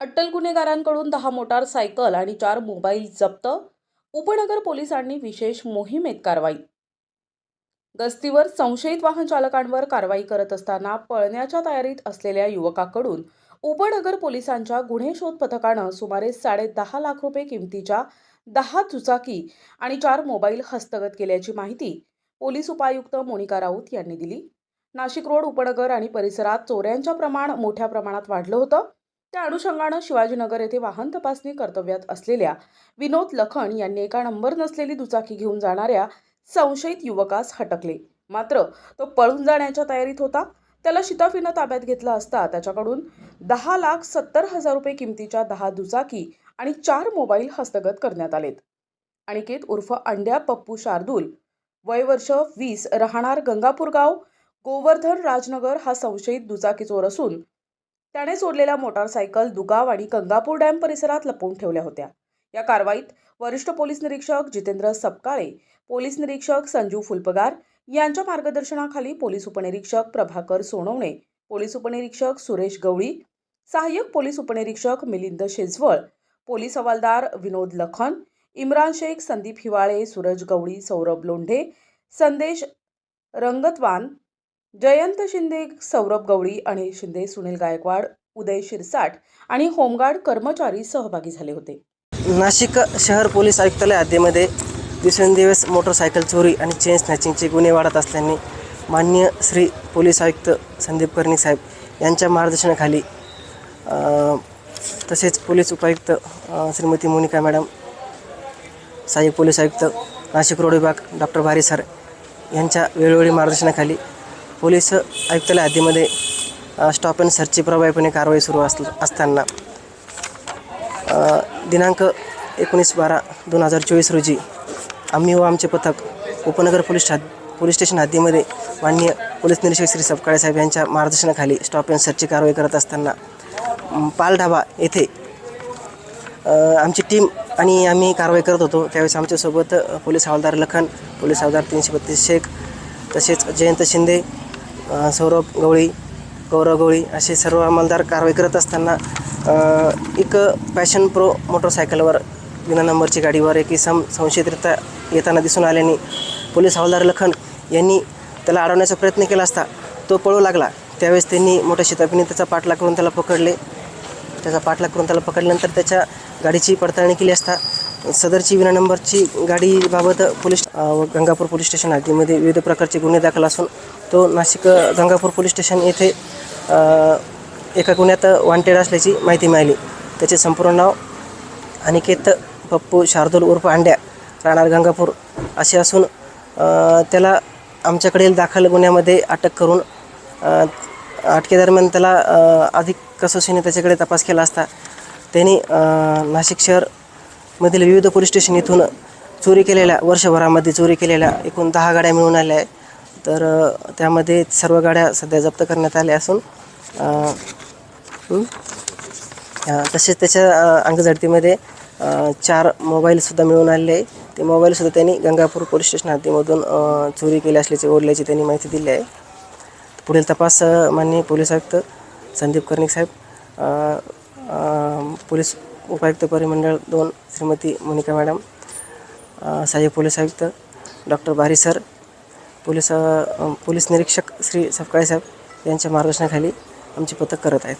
अट्टल गुन्हेगारांकडून दहा motor cycle आणि चार मोबाईल जप्त उपनगर पोलिसांनी विशेष मोहिमेत कारवाई. गस्तीवर संशयित वाहन चालकांवर कारवाई करत असताना पळण्याच्या तयारीत असलेल्या युवकाकडून उपनगर पोलिसांच्या गुन्हे शोध पथकानं सुमारे साडे दहा लाख रुपये किमतीच्या दहा दुचाकी आणि चार मोबाईल हस्तगत केल्याची माहिती पोलीस उपायुक्त मोनिका राऊत यांनी दिली. नाशिक रोड उपनगर आणि परिसरात चोऱ्यांच्या प्रमाण मोठ्या प्रमाणात वाढलं होतं. त्या अनुषंगानं शिवाजीनगर येथे वाहन तपासणी कर्तव्यात असलेल्या विनोद लखन यांनी एका नंबर नसलेली दुचाकी घेऊन जाणाऱ्या संशयित युवकास हटकले. मात्र तो पळून जाण्याच्या तयारीत होता. त्याला शिताफीनं ताब्यात घेतलं असता त्याच्याकडून दहा लाख सत्तर हजार रुपये किमतीच्या दहा दुचाकी आणि चार मोबाईल हस्तगत करण्यात आलेत. अनिकेत उर्फ अंड्या पप्पू शार्दूल वयवर्ष वीस राहणार गंगापूर गाव गोवर्धन राजनगर हा संशयित दुचाकी चोर असून त्याने सोडलेल्या मोटारसायकल दुगाव आणि गंगापूर डॅम परिसरात लपवून ठेवल्या होत्या. या कारवाईत वरिष्ठ पोलीस निरीक्षक जितेंद्र सपकाळे पोलीस निरीक्षक संजू फुलपगार यांच्या मार्गदर्शनाखाली पोलीस उपनिरीक्षक प्रभाकर सोनवणे पोलीस उपनिरीक्षक सुरेश गवळी सहाय्यक पोलीस उपनिरीक्षक मिलिंद शेजवळ पोलीस हवालदार विनोद लखन इम्रान शेख संदीप हिवाळे सूरज गवळी सौरभ लोंढे संदेश रंगतवान जयंत शिंदे सौरभ गवळी अनिल शिंदे सुनील गायकवाड उदय शिरसाट आणि होमगार्ड कर्मचारी सहभागी झाले होते. नाशिक शहर पोलीस आयुक्तालय हद्दीमध्ये दिवसेंदिवस मोटरसायकल चोरी आणि चेन स्नॅचिंगचे गुन्हे वाढत असल्याने मान्य श्री पोलीस आयुक्त संदीप कर्णिक साहेब यांच्या मार्गदर्शनाखाली तसेच पोलीस उपायुक्त श्रीमती मोनिका मॅडम सहाय्यक पोलीस आयुक्त नाशिक रोड विभाग डॉक्टर भारी सर यांच्या वेळोवेळी मार्गदर्शनाखाली पोलीस आयुक्तालय हद्दीमध्ये स्टॉप अँड सर्चची प्रभावीपणे कारवाई सुरू अस असताना दिनांक एकोणीस बारा दोन हजार चोवीस रोजी आम्ही व आमचे पथक उपनगर पोलीस हद पोलीस स्टेशन हद्दीमध्ये माननीय पोलीस निरीक्षक श्री सपकाळे साहेब यांच्या मार्गदर्शनाखाली स्टॉप अँड सर्चची कारवाई करत असताना पालढाबा पाल ढाबा येथे आमची टीम आणि आम्ही कारवाई करत होतो. त्यावेळेस आमच्यासोबत पोलीस हवालदार लखन पोलीस हवालदार तीनशे बत्तीस शेख तसेच जयंत शिंदे सौरभ गवळी गौरव गवळी असे सर्व अंमलदार कारवाई करत असताना एक पॅशन प्रो मोटरसायकलवर विना नंबरची गाडीवर एक इसम संशयितरित्या येताना दिसून आल्याने पोलीस हवालदार लखन यांनी त्याला अडवण्याचा प्रयत्न केला असता तो पळू लागला. त्यावेळेस त्यांनी मोठ्या शिताफीने त्याचा पाठलाग करून त्याला पकडले. त्याचा पाठलाग करून त्याला पकडल्यानंतर त्याच्या गाडीची पडताळणी केली असता सदरची विना नंबरची गाडीबाबत पोलीस गंगापूर पोलीस स्टेशन हद्दीमध्ये विविध प्रकारचे गुन्हे दाखल असून तो नाशिक गंगापूर पोलीस स्टेशन येथे एका गुन्ह्यात वॉन्टेड असल्याची माहिती मिळाली. त्याचे संपूर्ण नाव अनिकेत पप्पू शार्दूल उर्फ अंड्या राहणार गंगापूर असे असून त्याला आमच्याकडील दाखल गुन्ह्यामध्ये अटक करून अटकेदरम्यान त्याला अधिक कसोशीने त्याच्याकडे तपास केला असता. त्यांनी नाशिक शहर मधील विविध पोलीस स्टेशन इथून चोरी केलेल्या वर्षभरामध्ये चोरी केलेल्या एकूण दहा गाड्या मिळून आल्या आहेत. तर त्यामध्ये सर्व गाड्या सध्या जप्त करण्यात आल्या असून तसेच त्याच्या अंगझडतीमध्ये चार मोबाईलसुद्धा मिळून आलेले आहे ते मोबाईलसुद्धा त्यांनी गंगापूर पोलीस स्टेशन हद्दीमधून चोरी केली असल्याचे ओढल्याची त्यांनी माहिती दिली आहे. पुढील तपास माननीय पोलीस आयुक्त संदीप कर्णिक साहेब पोलीस उपायुक्त परिमंडळ दोन श्रीमती मोनिका मॅडम सहाय्यक पोलीस आयुक्त doctor Bari sir police police निरीक्षक श्री सफकाळे साहेब यांच्या मार्गदर्शनाखाली आमचे पथक करत आहेत.